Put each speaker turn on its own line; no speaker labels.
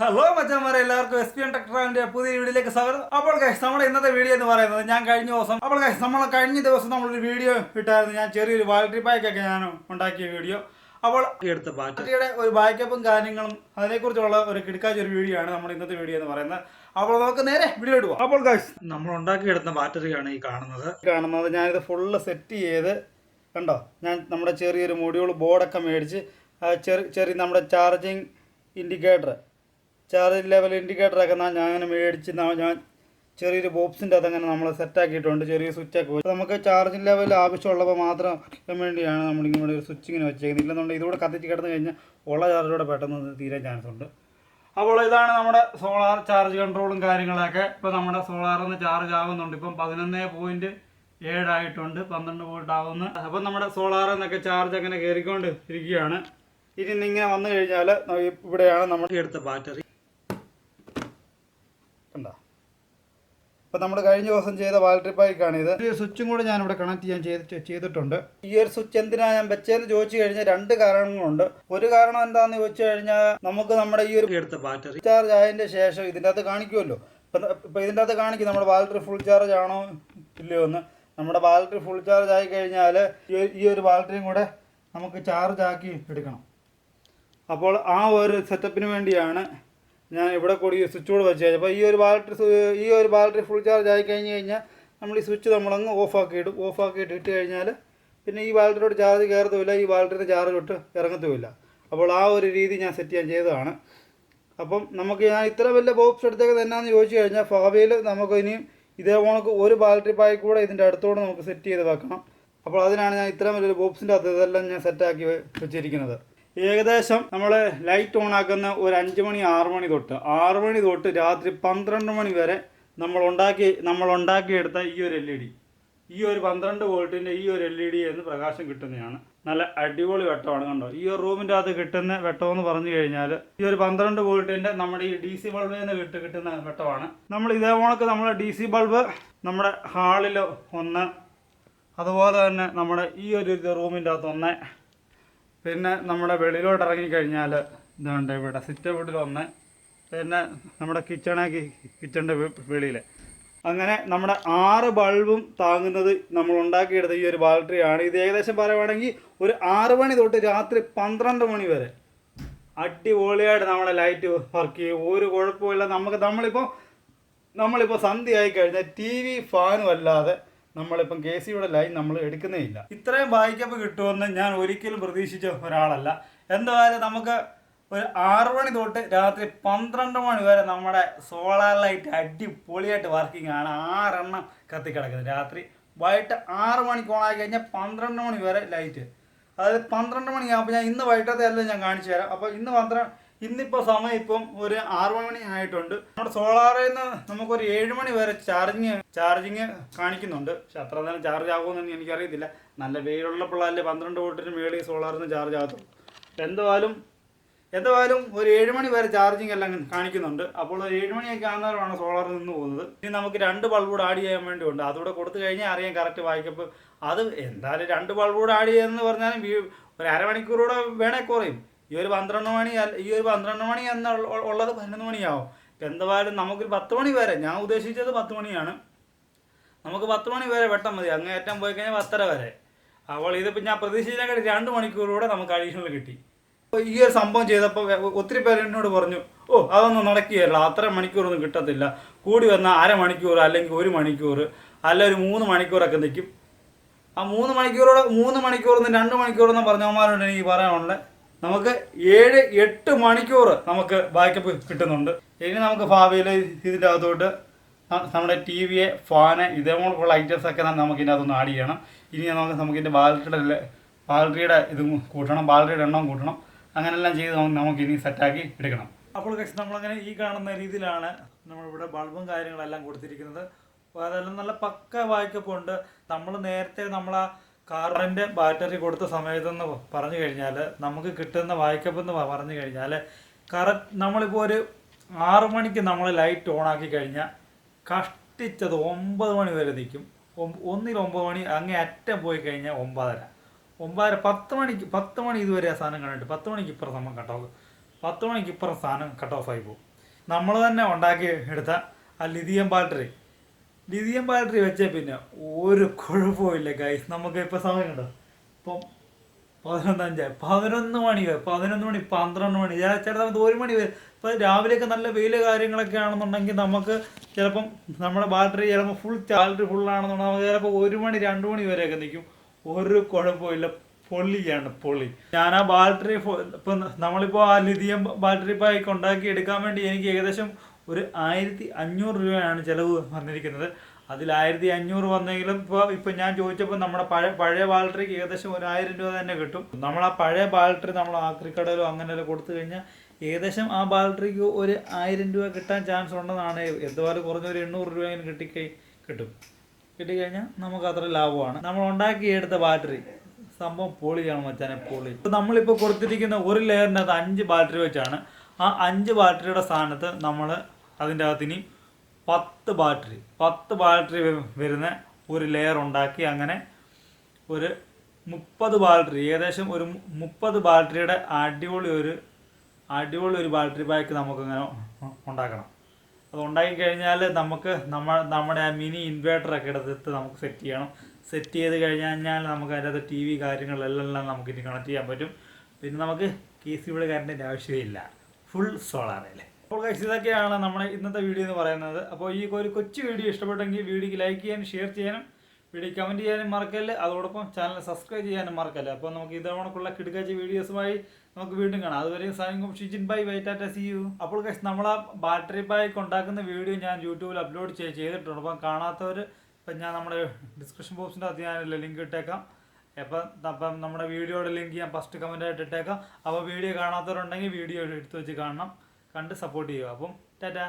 Hello മച്ചന്മാരെ എല്ലാവർക്കും S P N ടെക്ട്രാവിന്റെ പുതിയ വീഡിയോയിലേക്ക് സ്വാഗതം. അപ്പോൾ കഴിച്ച് നമ്മുടെ ഇന്നത്തെ വീഡിയോ എന്ന് പറയുന്നത് ഞാൻ കഴിഞ്ഞ ദിവസം അപ്പോൾ കഴിച്ച് നമ്മൾ കഴിഞ്ഞ ദിവസം നമ്മളൊരു വീഡിയോ ഇട്ടായിരുന്നു. ഞാൻ ചെറിയൊരു ബാറ്ററി പാക്കൊക്കെ ഞാൻ ഉണ്ടാക്കിയ വീഡിയോ. അപ്പോൾ എടുത്ത ബാറ്ററിയുടെ ഒരു ബാക്കപ്പും കാര്യങ്ങളും അതിനെക്കുറിച്ചുള്ള ഒരു കിടക്കാച്ച ഒരു വീഡിയോ ആണ് നമ്മുടെ ഇന്നത്തെ വീഡിയോ എന്ന് പറയുന്നത്. അപ്പോൾ നമുക്ക് നേരെ വീഡിയോ ഇടുക അപ്പോൾ കഴിച്ച് നമ്മൾ ഉണ്ടാക്കിയെടുത്ത ബാറ്ററിയാണ് ഈ കാണുന്നത്. കാണുന്നത് ഞാനിത് ഫുള്ള് സെറ്റ് ചെയ്ത് കണ്ടോ? ഞാൻ നമ്മുടെ ചെറിയൊരു മൊഡ്യൂൾ ബോർഡൊക്കെ മേടിച്ച് ചെറിയ ചെറിയ നമ്മുടെ charging indicator charge level indicator ഇൻഡിക്കേറ്ററൊക്കെ ഞാൻ അങ്ങനെ മേടിച്ച് ഞാൻ ചെറിയൊരു ബോക്സിന്റെ അതങ്ങനെ നമ്മൾ സെറ്റാക്കിയിട്ടുണ്ട് ചെറിയ സ്വിച്ചൊക്കെ വെച്ച്. നമുക്ക് ചാർജ് ലെവൽ ആവശ്യമുള്ളപ്പോൾ മാത്രം വേണ്ടിയാണ് നമ്മളിങ്ങനെ ഒരു സ്വിച്ച് ഇങ്ങനെ വെച്ചേക്കുന്നത്. ഇല്ലെന്നുണ്ടെങ്കിൽ ഇതുകൂടെ കത്തിച്ച് കിടന്നു കഴിഞ്ഞാൽ ഉള്ള ചാർജോടെ പെട്ടെന്ന് തീരാൻ ചാൻസ് ഉണ്ട്. അപ്പോൾ ഇതാണ് നമ്മുടെ സോളാർ ചാർജ് കൺട്രോളും കാര്യങ്ങളൊക്കെ. ഇപ്പോൾ നമ്മുടെ സോളാറിൽ നിന്ന് ചാർജ് ആവുന്നുണ്ട്. ഇപ്പം പതിനൊന്ന് പോയിന്റ് ഏഴായിട്ടുണ്ട് പന്ത്രണ്ട് പോയിന്റ് ആവുന്നു. അപ്പം നമ്മുടെ സോളാറിൽ നിന്നൊക്കെ ചാർജ് അങ്ങനെ കയറിക്കൊണ്ട് ഇരിക്കുകയാണ് ഇനി ഇങ്ങനെ വന്നു കഴിഞ്ഞാൽ ഇവിടെയാണ് നമ്മൾ എടുത്ത ബാറ്ററി കണ്ടോ ഇപ്പം നമ്മൾ കഴിഞ്ഞ ദിവസം ചെയ്ത ബാറ്ററി പാക്കാണ് ഇത്. ഈ സ്വിച്ചും കൂടെ ഞാൻ ഇവിടെ കണക്ട് ചെയ്യാൻ ചെയ്ത് ചെയ്തിട്ടുണ്ട്. ഈ ഒരു സ്വിച്ച് എന്തിനാണ് ഞാൻ വെച്ചതെന്ന് ചോദിച്ചു കഴിഞ്ഞാൽ രണ്ട് കാരണങ്ങളുണ്ട്. ഒരു കാരണം എന്താണെന്ന് ചോദിച്ചു കഴിഞ്ഞാൽ നമുക്ക് നമ്മുടെ ഈ ഒരു എടുത്ത ബാറ്ററി ചാർജ് ആയതിന്റെ ശേഷം ഇതിന്റെ അകത്ത് കാണിക്കുമല്ലോ. ഇപ്പം ഇപ്പം ഇതിന്റെ അകത്ത് കാണിക്കും നമ്മുടെ ബാറ്ററി ഫുൾ ചാർജ് ആണോ ഇല്ലയോ എന്ന്. നമ്മുടെ ബാറ്ററി ഫുൾ ചാർജ് ആയി കഴിഞ്ഞാൽ ഈ ഒരു ബാറ്ററിയും കൂടെ നമുക്ക് ചാർജ് ആക്കി എടുക്കണം. അപ്പോൾ ആ ഒരു സെറ്റപ്പിന് വേണ്ടിയാണ് ഞാൻ ഇവിടെ കൂടി സ്വിച്ച് കൂടെ വെച്ച് കഴിഞ്ഞപ്പോൾ ഈ ഒരു ബാറ്ററി ഈ ഒരു ബാറ്ററി ഫുൾ ചാർജ് ആയി കഴിഞ്ഞ് കഴിഞ്ഞാൽ നമ്മൾ ഈ സ്വിച്ച് നമ്മളങ്ങ് ഇടും ഓഫാക്കിയിട്ട് ഇട്ട് കഴിഞ്ഞാൽ പിന്നെ ഈ ബാറ്ററിയോട് ചാർജ് കയറത്തുമില്ല ഈ ബാറ്ററിയുടെ ചാർജ് തൊട്ട് ഇറങ്ങത്തുമില്ല. അപ്പോൾ ആ ഒരു രീതി ഞാൻ സെറ്റ് ചെയ്യാൻ ചെയ്തതാണ്. അപ്പം നമുക്ക് ഞാൻ ഇത്ര വലിയ ബോക്സ് എടുത്തേക്കുന്നത് എന്നാന്ന് ചോദിച്ചു കഴിഞ്ഞാൽ ഭാവിയിൽ നമുക്ക് ഇനിയും ഇതേ കണക്ക് ഒരു ബാറ്ററി പാക്ക് കൂടെ ഇതിന്റെ അടുത്തോടെ നമുക്ക് സെറ്റ് ചെയ്ത് വെക്കണം. അപ്പോൾ അതിനാണ് ഞാൻ ഇത്രയും വലിയൊരു ബോക്സിന്റെ അകത്ത് ഇതെല്ലാം ഞാൻ സെറ്റാക്കി വെച്ചിരിക്കുന്നത്. ഏകദേശം നമ്മൾ ലൈറ്റ് ഓൺ ആക്കുന്ന ഒരു അഞ്ച് മണി ആറ് മണി തൊട്ട്. ആറ് മണി തൊട്ട് രാത്രി പന്ത്രണ്ട് മണി വരെ നമ്മൾ ഉണ്ടാക്കി നമ്മൾ ഉണ്ടാക്കിയെടുത്ത ഈ ഒരു എൽ ഇ ഡി. ഈ ഒരു പന്ത്രണ്ട് വോൾട്ടിന്റെ ഈ ഒരു എൽ ഇ ഡി എന്ന് പ്രകാശം കിട്ടുന്നതാണ്. നല്ല അടിപൊളി വെട്ടമാണ് കണ്ടോ? ഈ ഒരു റൂമിന്റെ അകത്ത് കിട്ടുന്ന വെട്ടം എന്ന് പറഞ്ഞു കഴിഞ്ഞാൽ ഈ ഒരു പന്ത്രണ്ട് വോൾട്ടിന്റെ നമ്മുടെ ഈ ഡി സി ബൾബിൽ നിന്ന് കിട്ട് കിട്ടുന്ന വെട്ടമാണ്. നമ്മൾ ഇതേ കണക്ക് നമ്മൾ ഡി സി ബൾബ് നമ്മുടെ ഹാളിൽ ഒന്ന് അതുപോലെ തന്നെ നമ്മുടെ ഈ ഒരു റൂമിന്റെ അകത്ത് ഒന്ന് പിന്നെ നമ്മുടെ വെളിയിലോട്ട് ഇറങ്ങിക്കഴിഞ്ഞാൽ ഇതുണ്ട് ഇവിടെ സിറ്റ് ഔട്ടിൽ ഒന്ന് പിന്നെ നമ്മുടെ കിച്ചണാക്കി കിച്ചണിന്റെ വെളിയിൽ അങ്ങനെ നമ്മുടെ ആറ് ബൾബും താങ്ങുന്നത് നമ്മൾ ഉണ്ടാക്കിയെടുത്ത ഈ ഒരു ബാറ്ററിയാണ് ഇത് ഏകദേശം പറയുവാണെങ്കിൽ ഒരു ആറ് മണി തൊട്ട് രാത്രി പന്ത്രണ്ട് മണി വരെ അടിപൊളിയായിട്ട് നമ്മുടെ ലൈറ്റ് വർക്ക് ചെയ്യും. ഒരു കുഴപ്പമില്ല നമുക്ക് നമ്മളിപ്പോൾ നമ്മളിപ്പോൾ സന്ധ്യ ആയി കഴിഞ്ഞാൽ ടി വി ഫാനും അല്ലാതെ നമ്മളിപ്പം കെ സിയുടെ ലൈൻ നമ്മൾ എടുക്കുന്നേ ഇല്ല. ഇത്രയും ബാക്കപ്പ് കിട്ടുമെന്ന് ഞാൻ ഒരിക്കലും പ്രതീക്ഷിച്ച ഒരാളല്ല. എന്തായാലും നമുക്ക് ഒരു ആറു മണി തൊട്ട് രാത്രി പന്ത്രണ്ട് മണി വരെ നമ്മുടെ സോളാർ ലൈറ്റ് അടിപൊളിയായിട്ട് വർക്കിംഗ് ആണ്. ആറെണ്ണം കത്തിക്കിടക്കുന്നത് രാത്രി വൈകിട്ട് ആറ് മണിക്ക് ഓണാക്കി കഴിഞ്ഞാൽ പന്ത്രണ്ട് മണി വരെ ലൈറ്റ് അതായത് പന്ത്രണ്ട് മണിയാകുമ്പോൾ ഞാൻ ഇന്ന് വൈകിട്ടത്തെ എല്ലാം ഞാൻ കാണിച്ചു തരാം. അപ്പോൾ ഇന്ന് പന്ത്രണ്ട് ഇന്നിപ്പോൾ സമയം ഇപ്പം ഒരു ആറ് മണി ആയിട്ടുണ്ട്. നമ്മുടെ സോളാറിൽ നിന്ന് നമുക്ക് ഒരു ഏഴ് മണി വരെ ചാർജിങ് ചാർജിങ് കാണിക്കുന്നുണ്ട്. പക്ഷെ അത്ര നേരം ചാർജ് ആകുമെന്ന് എനിക്കറിയത്തില്ല. നല്ല വെയിലുള്ളപ്പോഴല്ലേ പന്ത്രണ്ട് വോൾട്ടിന് മേളിൽ സോളാറിൽ നിന്ന് ചാർജ് ആകത്തുള്ളൂ. എന്തായാലും എന്തായാലും ഒരു ഏഴ് മണി വരെ ചാർജിങ് എല്ലാം കാണിക്കുന്നുണ്ട്. അപ്പോൾ ഒരു ഏഴ് മണിയൊക്കെ ആകുന്നവരാണ് സോളാറിൽ നിന്ന് പോകുന്നത്. ഇനി നമുക്ക് രണ്ട് ബൾബ് കൂടെ ആഡ് ചെയ്യാൻ വേണ്ടി ഉണ്ട് അതുകൂടെ കൊടുത്തു കഴിഞ്ഞാൽ അറിയാം കറക്റ്റ് വായിക്കപ്പ്. അത് എന്തായാലും രണ്ട് ബൾബ് കൂടെ ആഡ് ചെയ്യുന്നത് പറഞ്ഞാലും ഒരു അരമണിക്കൂറൂടെ വേണേ കുറയും. ഈ ഒരു പന്ത്രണ്ട് മണി ഈ ഒരു പന്ത്രണ്ട് മണി എന്ന ഉള്ളത് പതിനൊന്ന് മണിയാവും. എന്തായാലും നമുക്കൊരു പത്ത് മണി വരെ ഞാൻ ഉദ്ദേശിച്ചത് പത്ത് മണിയാണ്. നമുക്ക് പത്ത് മണി വരെ വെട്ടം മതി. അങ്ങേറ്റം പോയി കഴിഞ്ഞാൽ പത്തര വരെ. അപ്പോൾ ഇതിപ്പോൾ ഞാൻ പ്രതീക്ഷിച്ചതിനെക്കാട്ടി രണ്ട് മണിക്കൂറിലൂടെ നമുക്ക് അഡീഷണൽ കിട്ടി. അപ്പോൾ ഈ ഒരു സംഭവം ചെയ്തപ്പോൾ ഒത്തിരി പേര് എന്നോട് പറഞ്ഞു ഓ അതൊന്നും നടക്കുകയല്ല. അത്ര മണിക്കൂറൊന്നും കിട്ടത്തില്ല. കൂടി വന്നാൽ അരമണിക്കൂർ അല്ലെങ്കിൽ ഒരു മണിക്കൂർ അല്ല ഒരു മൂന്ന് മണിക്കൂറൊക്കെ നിൽക്കും. ആ മൂന്ന് മണിക്കൂറോടെ മൂന്ന് മണിക്കൂറൊന്നും രണ്ട് മണിക്കൂറൊന്നും പറഞ്ഞവന്മാരോട് എനിക്ക് പറയാനുള്ളത്. നമുക്ക് ഏഴ് എട്ട് മണിക്കൂർ നമുക്ക് ബാക്കപ്പ് കിട്ടുന്നുണ്ട്. ഇനി നമുക്ക് ഭാവിയിൽ ഇതിന്റെ അകത്തോട്ട് നമ്മുടെ ടി വിയെ ഫാന് ഇതേപോലുള്ള ഐറ്റംസ് ഒക്കെ നമുക്ക് ഇതിന്റെ അതൊന്ന് ആഡ് ചെയ്യണം. ഇനി നമുക്ക് നമുക്ക് ഇതിന്റെ ബാലറ്റിയുടെ ബാലറ്റിയുടെ ഇത് കൂട്ടണം ബാലറ്റിയുടെ എണ്ണം കൂട്ടണം. അങ്ങനെല്ലാം ചെയ്ത് നമുക്ക് ഇനി സെറ്റാക്കി എടുക്കണം. അപ്പോൾ കക്ഷി നമ്മളങ്ങനെ ഈ കാണുന്ന രീതിയിലാണ് നമ്മളിവിടെ ബൾബും കാര്യങ്ങളെല്ലാം കൊടുത്തിരിക്കുന്നത്. അതെല്ലാം നല്ല പക്ക വായിക്കപ്പുണ്ട് നമ്മൾ നേരത്തെ നമ്മൾ ആ കാറിന്റെ ബാറ്ററി കൊടുത്ത സമയത്തെന്ന് പറഞ്ഞു കഴിഞ്ഞാൽ നമുക്ക് കിട്ടുന്ന വായിക്കപ്പെന്ന് പറഞ്ഞു കഴിഞ്ഞാൽ കറക്റ്റ് നമ്മളിപ്പോൾ ഒരു ആറ് മണിക്ക് നമ്മൾ ലൈറ്റ് ഓൺ ആക്കി കഴിഞ്ഞാൽ കഷ്ടിച്ചത് ഒമ്പത് മണി വരെ നിൽക്കും ഒന്നിൽ ഒമ്പത് മണി അങ്ങേ അറ്റം പോയി കഴിഞ്ഞാൽ ഒമ്പതര. ഒമ്പതര പത്ത് മണിക്ക് പത്ത് മണി ഇതുവരെ ആ സാധനം കണ്ടിട്ട് പത്ത് മണിക്ക് ഇപ്പുറം നമ്മൾ കട്ട് ഓഫ് പത്ത് മണിക്ക് ഇപ്പുറം സാധനം കട്ട് ഓഫ് ആയി പോകും.
നമ്മൾ തന്നെ ഉണ്ടാക്കി എടുത്ത ആ ലിഥിയം ബാറ്ററി. ലിഥിയം ബാറ്ററി വെച്ചേ പിന്നെ ഒരു കുഴപ്പമില്ല ഗൈസ് നമുക്ക് ഇപ്പൊ സമയം കണ്ടോ? ഇപ്പം പതിനൊന്നഞ്ചായി പതിനൊന്ന് മണി വരെ പതിനൊന്ന് മണി പന്ത്രണ്ട് മണി ചില നമുക്ക് ഒരു മണി വരെ. ഇപ്പം രാവിലെയൊക്കെ നല്ല വെയിൽ കാര്യങ്ങളൊക്കെ ആണെന്നുണ്ടെങ്കിൽ നമുക്ക് ചിലപ്പം നമ്മുടെ ബാറ്ററി ചിലപ്പോൾ ഫുൾ ചാർജ് ഫുൾ ആണെന്നുണ്ടെങ്കിൽ നമുക്ക് ചിലപ്പോൾ ഒരു മണി രണ്ട് മണി വരെയൊക്കെ നിൽക്കും. ഒരു കുഴപ്പമില്ല പൊള്ളിയാണ് പൊള്ളി ഞാൻ ആ ബാറ്ററി ഇപ്പം നമ്മളിപ്പോൾ ആ ലിഥിയം ബാറ്ററി പാക്ക് ഉണ്ടാക്കി എടുക്കാൻ വേണ്ടി എനിക്ക് ഏകദേശം ഒരു ആയിരത്തി അഞ്ഞൂറ് രൂപയാണ് ചിലവ് വന്നിരിക്കുന്നത്. അതിൽ ആയിരത്തി അഞ്ഞൂറ് വന്നെങ്കിലും ഇപ്പോൾ ഇപ്പം ഞാൻ ചോദിച്ചപ്പോൾ നമ്മുടെ പഴയ പഴയ ബാലറ്ററിക്ക് ഏകദേശം ഒരു ആയിരം രൂപ തന്നെ കിട്ടും. നമ്മൾ ആ പഴയ ബാറ്ററി നമ്മൾ ആക്രിക്കടയിലോ അങ്ങനെയല്ലോ കൊടുത്തു കഴിഞ്ഞാൽ ഏകദേശം ആ ബാറ്ററിക്ക് ഒരു ആയിരം രൂപ കിട്ടാൻ ചാൻസ് ഉണ്ടെന്നാണ്. എന്തുപോലെ കുറഞ്ഞ ഒരു എണ്ണൂറ് രൂപയെങ്കിലും കിട്ടി കിട്ടും. കിട്ടിക്കഴിഞ്ഞാൽ നമുക്ക് അത്ര ലാഭമാണ്. നമ്മൾ ഉണ്ടാക്കിയെടുത്ത ബാറ്ററി സംഭവം പൊളിയാണ് മച്ചാനെ പൊളി. ഇപ്പോൾ നമ്മളിപ്പോൾ കൊടുത്തിരിക്കുന്ന ഒരു ലെയറിനകത്ത് അഞ്ച് ബാറ്ററി വെച്ചാണ്. ആ അഞ്ച് ബാറ്ററിയുടെ സ്ഥാനത്ത് നമ്മൾ അതിന്റെ അകത്ത് ഇനി പത്ത് ബാറ്ററി പത്ത് ബാറ്ററി വരുന്ന ഒരു ലെയർ ഉണ്ടാക്കി അങ്ങനെ ഒരു മുപ്പത് ബാറ്ററി ഏകദേശം ഒരു മുപ്പത് ബാറ്ററിയുടെ അടിപൊളി ഒരു അടിപൊളി ഒരു ബാറ്ററി ബാക്ക് നമുക്കിങ്ങനെ ഉണ്ടാക്കണം. അത് ഉണ്ടാക്കി കഴിഞ്ഞാൽ നമുക്ക് നമ്മ നമ്മുടെ ആ മിനി ഇൻവേർട്ടറൊക്കെ എടുത്തിട്ട് നമുക്ക് സെറ്റ് ചെയ്യണം. സെറ്റ് ചെയ്ത് കഴിഞ്ഞാൽ കഴിഞ്ഞാൽ നമുക്ക് അതിനകത്ത് ടി വി കാര്യങ്ങളെല്ലാം നമുക്ക് ഇനി കണക്ട് ചെയ്യാൻ പറ്റും. പിന്നെ നമുക്ക് കെ സി കറണ്ടിന്റെ ആവശ്യമില്ല. ഫുൾ സോളാറല്ലേ അപ്പോൾ ഇതൊക്കെയാണ് നമ്മുടെ ഇന്നത്തെ വീഡിയോ എന്ന് പറയുന്നത്. അപ്പോൾ ഈ ഒരു കൊച്ചു വീഡിയോ ഇഷ്ടപ്പെട്ടെങ്കിൽ വീഡിയോക്ക് ലൈക്ക് ചെയ്യാനും ഷെയർ ചെയ്യാനും വീഡിയോ കമന്റ് ചെയ്യാനും മറക്കല്ലേ? അതോടൊപ്പം ചാനൽ സബ്സ്ക്രൈബ് ചെയ്യാനും മറക്കല്ലേ? അപ്പോൾ നമുക്ക് ഇതവണക്കുള്ള കിടക്കാച്ച വീഡിയോസുമായി നമുക്ക് വീണ്ടും കാണാം. അതുവരെ സാനിങ്ങും ഷിജിൻ ബൈ വൈറ്റാറ്റ സി യു അപ്പോൾ ഗൈസ് നമ്മൾ ആ ബാറ്ററി ബൈക്ക് ഉണ്ടാക്കുന്ന വീഡിയോ ഞാൻ യൂട്യൂബിൽ അപ്ലോഡ് ചെയ്തിട്ടുണ്ട്. അപ്പം കാണാത്തവർ ഇപ്പം ഞാൻ നമ്മുടെ ഡിസ്ക്രിപ്ഷൻ ബോക്സിന്റെ അകത്ത് ലിങ്ക് ഇട്ടേക്കാം. അപ്പം അപ്പം നമ്മുടെ വീഡിയോയുടെ ലിങ്ക് ഞാൻ ഫസ്റ്റ് കമന്റായിട്ട് ഇട്ടേക്കാം. അപ്പോൾ വീഡിയോ കാണാത്തവരുണ്ടെങ്കിൽ വീഡിയോ എടുത്ത് വെച്ച് കാണണം. കണ്ട് സപ്പോർട്ട് ചെയ്യുക. അപ്പം ടാറ്റാ.